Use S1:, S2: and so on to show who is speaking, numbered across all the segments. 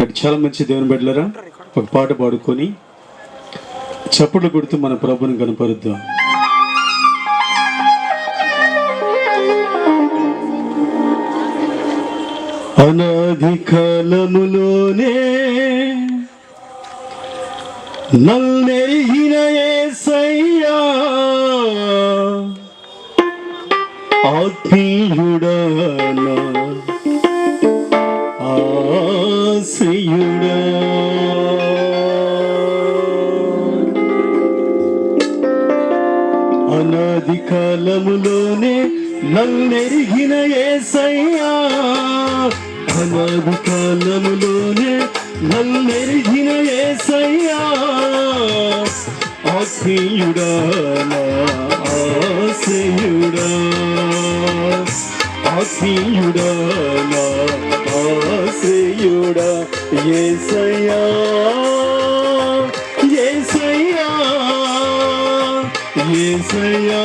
S1: ఇక్కడ చాలా మంచి దేవుని బిడ్డలరా ఒక పాట పాడుకొని చప్పట్లు కొడుతూ మన ప్రభుని కనపరుద్దాం. అనాది కాలములోనే నల్లెరిగిన యేసయ్యా ఆత్మీయుడనా ఆశ్రయుడా అనాది కాలములోనే నన్నెరిగిన ఏసయ్యా అనాది కాలములోనే నన్నెరిగిన ఏసయ్యా ఆశయుడా ఆశయుడా ఆశ్రయుడా ఆత్మీయుడా నా ఆశ్రయుడా ఏసయ్యా ఏసయ్యా ఏసయ్యా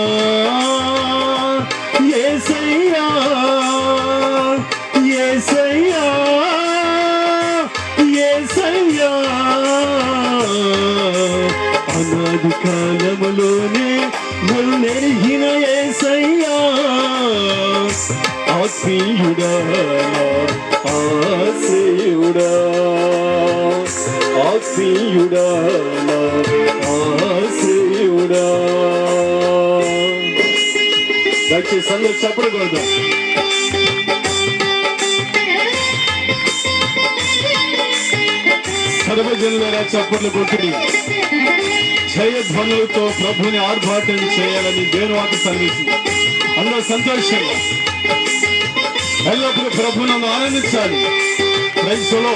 S1: ఏసయ్యా ఏసయ్యా ఏసయ్యా. అనాది కాలములోనే నన్నెరిగిన ఏసయ్యా. ఆత్మీయుడా ఆశ్రయుడా ఆత్మీయుడా ఆశ్రయుడా దయచేసి అందరూ చెప్పకూడదు సర్వజనులరా చప్పట్లు కొట్టుడి. జయధ్వనులతో ప్రభుని ఆర్భాటం చేయాలని దేవుని వాటి సందేశింది అందరూ సంతోషంగా ఎల్లప్పుడూ ప్రభునందు ఆనందించాలి ప్రైజ్లో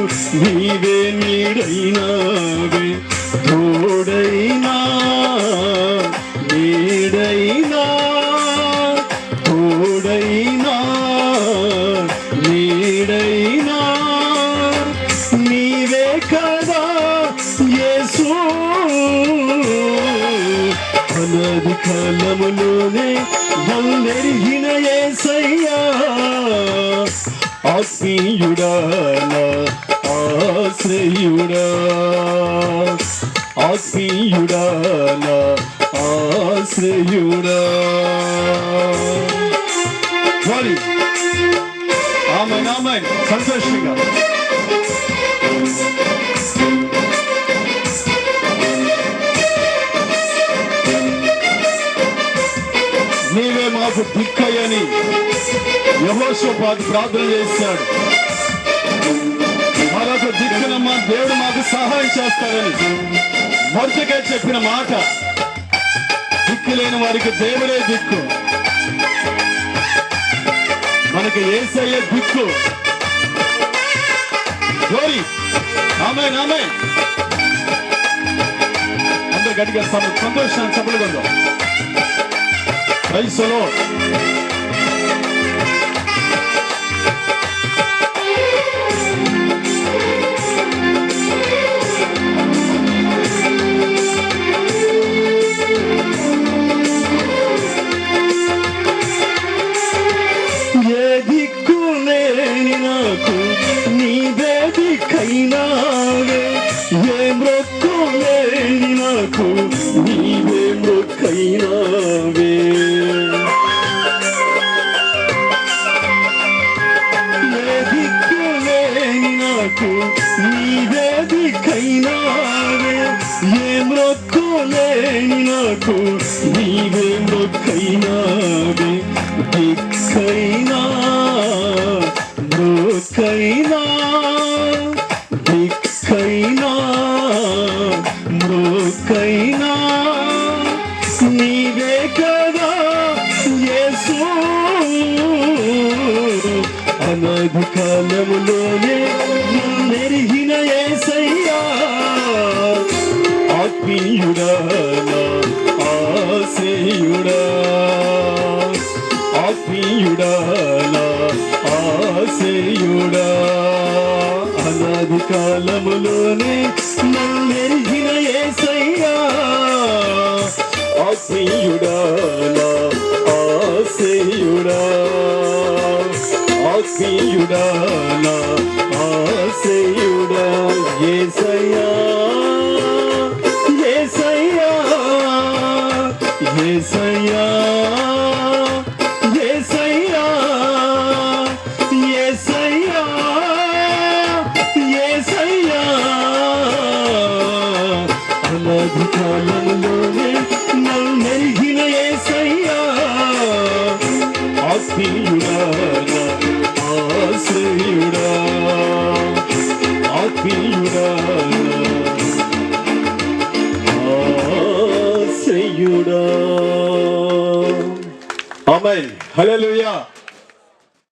S1: నీవే నీడైనావే తోడైనా నీడైనా తోడైనా నీడైనా. నీవే కదా యేసు. అనాది కాలములోనే నల్లెరిగిన ఏసయ్యా ఆత్మీయుడా నా ఆశ్రయుడా ఆత్మీయుడా నా ఆశ్రయుడా Glory. Amen, amen. సంతోషంగా నీవే మాకు దిక్కయ్యని యహోషోపాదు ప్రార్థన చేశాడు మరొక దిక్కున మా దేవుడు మాకు సహాయం చేస్తాడని మొదటిగా చెప్పిన మాట. దిక్కు లేని వారికి దేవుడే దిక్కు. మనకి ఏసయ్య దిక్కు. గోరి ఆమె ఆమె అందరు గట్టిగా సమ- సంతోషాన్ని సభలు కొందాం మొక్కైనావే ఏ నాకు నీవే దిక్కైనావే. ఏ నాకు నీవే మొక్కైనావే కాలములోనే నెరిగిన ఏసయ్యా. ఆత్మీయుడా ఆశయుడా ఆత్మీయుడా ఆశయుడా అనాది కాలములోనే నన్నెరిగిన ఏసయ్యా. ఆత్మీయుడా ఏసయ్యా ఏసయ్యా ఏసయ్యా ఏసయ్యా. అనాది Amen. Hallelujah.